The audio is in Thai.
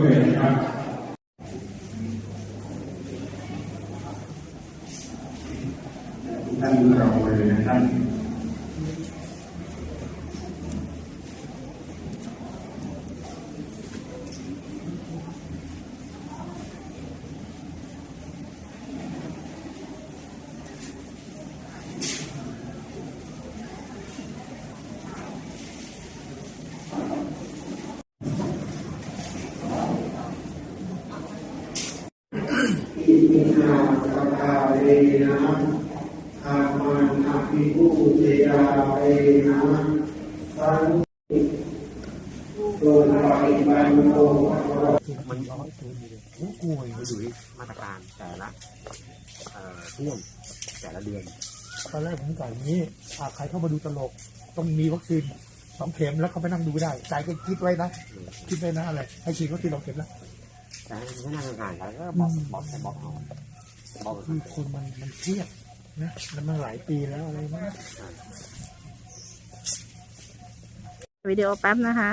ด้วยนะ นเราเลยนะครับอิมินาสกาเรนะธรรมันอภิภูเตยาเรนะสันติส่วนปฏิบัติโตภะคะวะมันร้อยตัวอยู่เลยโอ้มันอยู่มาตรการแต่ละเอ่อช่วงแต่ละเดือนตอนแรกผมกะอย่างนี้อ่าใครเข้ามาดูตลกต้องมีวัคซีนสองเข็มแล้วเขาไปนั่งดูไม่ได้ใจก็คิดไว้นะ คิดไว้นะอะไรให้ฉีดวัคซีนสองเข็มแล้ว แต่ให้นั่งห่างๆกันแล้วก็บอกบอกให้บอกเอาบอกคือคนมันมันเครียดนะมันมาหลายปีแล้วอะไรนะวิดีโอแป๊บนะคะ